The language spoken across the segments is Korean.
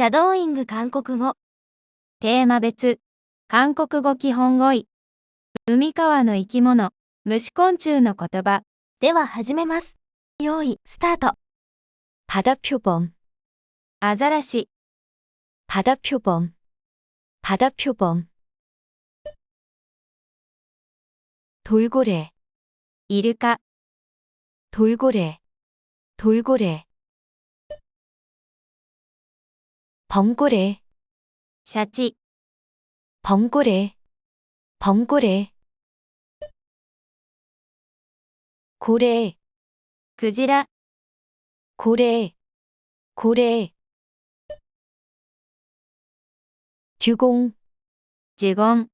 シャドーイング韓国語。テーマ別、韓国語基本語彙。海川の生き物、虫昆虫の言葉。では始めます。用意、スタート。 바다표범, アザラシ、 바다표범, 바다표범. 돌고래, イルカ、 돌고래, 돌고래. 범고래 샤찌 범고래 범고래 고래 그지라. 고래 고래 주공. 지공.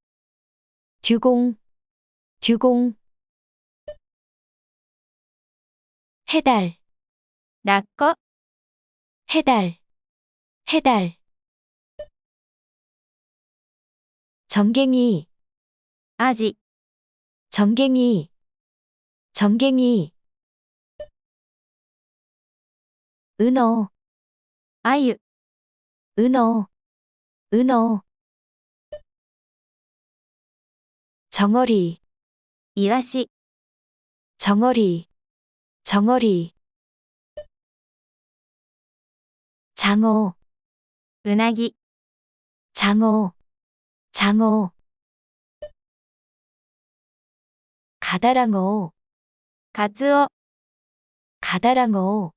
주공. 주공. 해달. 낙거 해달. 해달. 정갱이. 아직. 정갱이. 정갱이. 은어. 아유. 은어. 은어. 정어리. 이라시. 정어리. 정어리. 장어. 은하기. 장어 장어. 가다랑어 가즈어. 가다랑어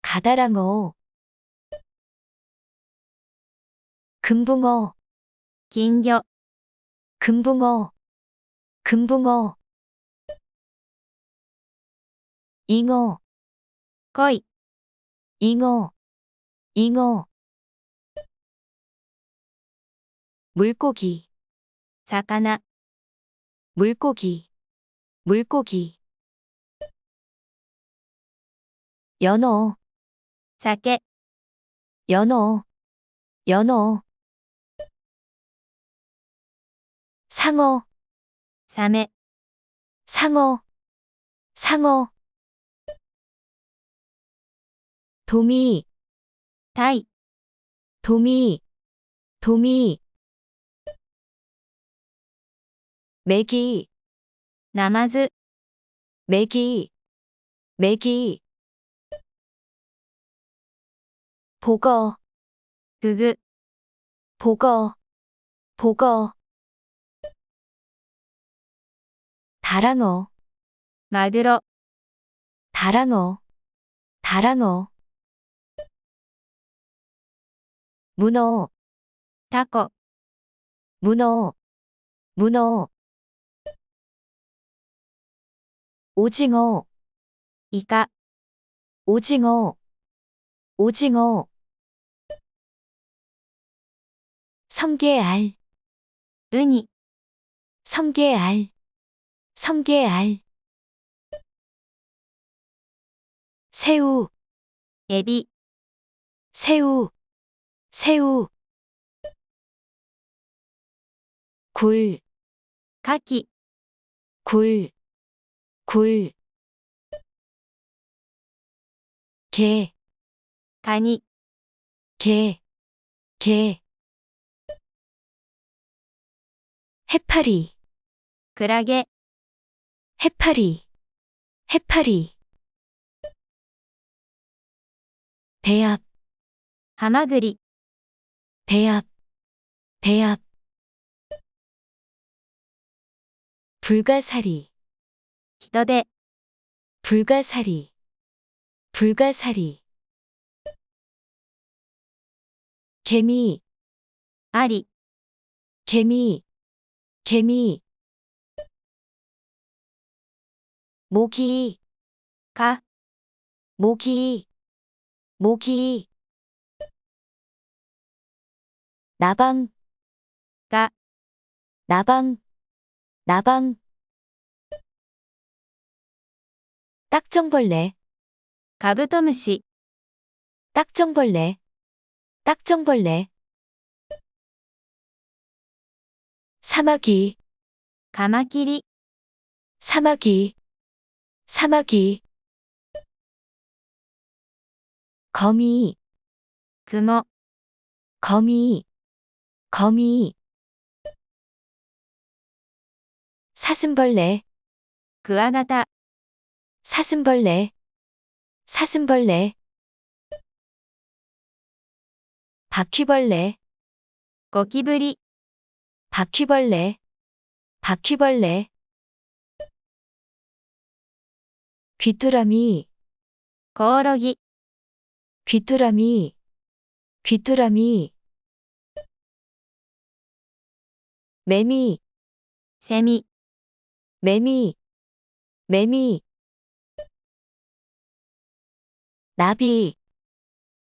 가다랑어. 금붕어 긴겨. 금붕어 금붕어. 잉어 거이 잉어 잉어. 물고기. 사카나. 물고기. 물고기. 연어. 사케. 연어. 연어. 상어. 사메. 상어. 상어. 도미. 다이. 도미. 도미. 메기, ナマズ、 메기, 메기. 보거, フグ、 보거, 보거. 다랑어, マグロ、 다랑어, 다랑어. 문어, タコ、 문어, 문어. 오징어. 이가. 오징어. 오징어. 성게알. 은이. 성게알. 성게알. 새우. 애비. 새우. 새우. 굴. 가기. 굴. 굴, 개, 간이, 개, 개, 해파리, 그라게, 해파리, 해파리, 대압, 하마그리, 대압, 대압, 불가사리, ヒトデ、 불가사리, 불가사리. 개미, アリ、 개미, 개미. 모기, カ、 모기, 모기. 나방, ガ、 나방, 나방. 딱정벌레. 가부토무시 딱정벌레. 딱정벌레. 사마귀. 가마끼리. 사마귀. 사마귀. 거미. 금어. 거미. 거미. 사슴벌레. 그아나다. 사슴벌레, 사슴벌레. 바퀴벌레, 고기브리, 바퀴벌레, 바퀴벌레. 귀뚜라미, 거러기, 귀뚜라미, 귀뚜라미. 매미, 세미, 매미, 매미. 나비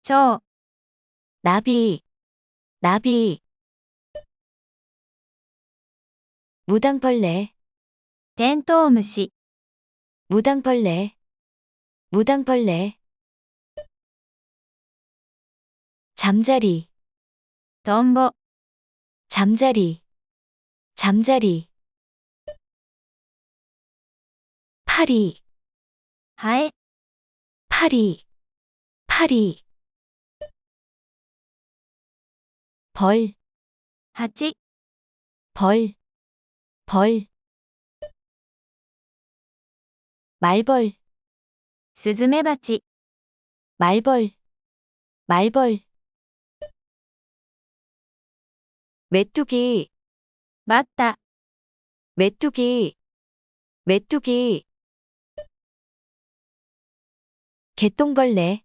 저 나비 나비. 무당벌레 텐토무시. 무당벌레 무당벌레. 잠자리 덤보. 잠자리 잠자리. 파리 하에 파리. 파리 벌. 하지? 벌 벌. 말벌. 스즈메바치 말벌. 말벌. 메뚜기. 맞다. 메뚜기. 메뚜기. 개똥벌레.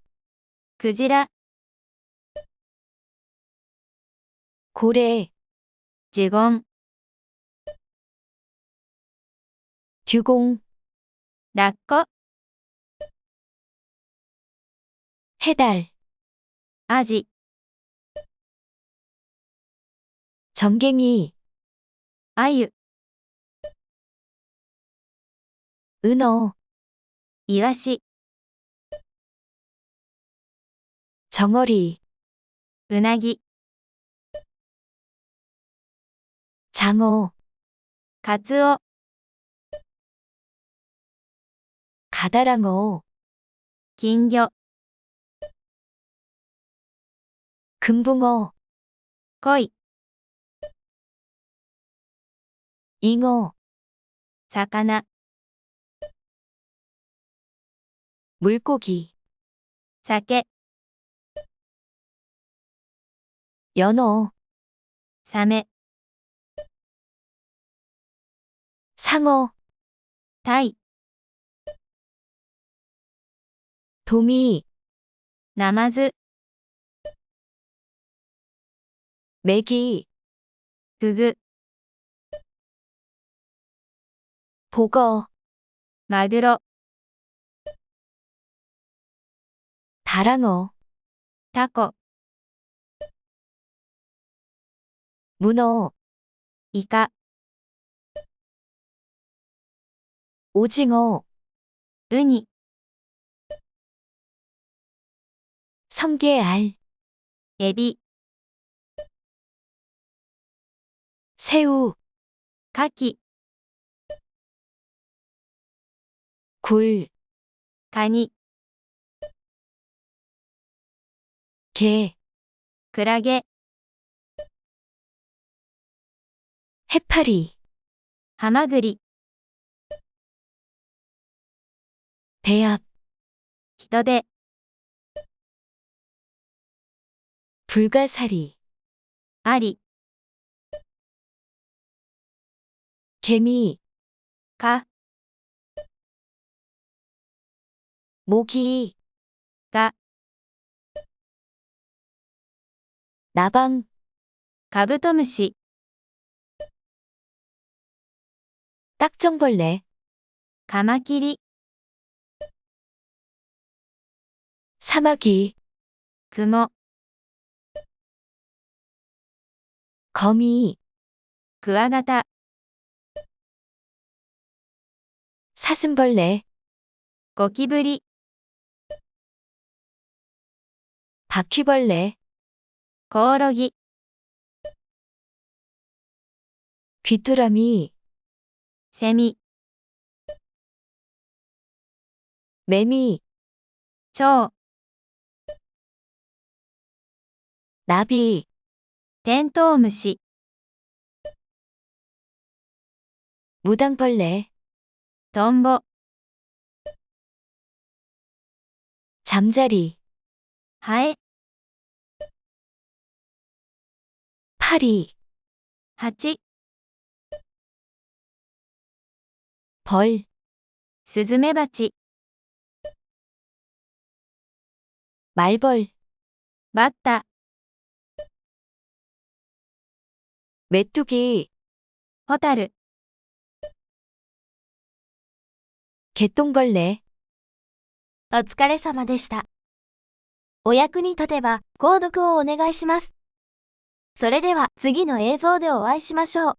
그지라. 고래. 지공. 주공. 낙거 해달. 아직. 정갱이. 아유. 은어. 이라시 정어리 은하기 장어 가즈오 가다랑어 긴겨 금붕어 거이 잉어 사카나 물고기 사케 연어 사메 상어 다이 도미 나마즈 메기 그그 보거 마그러 다랑어 타코 문어, 이가, 오징어, 은이, 성게알, 예비, 새우, 가기, 굴, 가니, 게, 그라게, 해파리 하마그리 대압 기더대 불가사리 아리 개미 가 모기 가 나방 가부토무시 딱정벌레. 가마끼리. 사마귀. 금어. 거미. 그아나다. 사슴벌레. 거기브리. 바퀴벌레. 거어러기. 귀뚜라미. 세미. 매미. 저. 나비. 덴토우무시. 무당벌레. 덤보 잠자리. 하에. 파리. 하치. 벌, スズメバチ、 말벌, バッタ、 메뚜기, ホタル、 개똥벌레, お疲れ様でした。お役に立てば、購読をお願いします。それでは次の映像でお会いしましょう。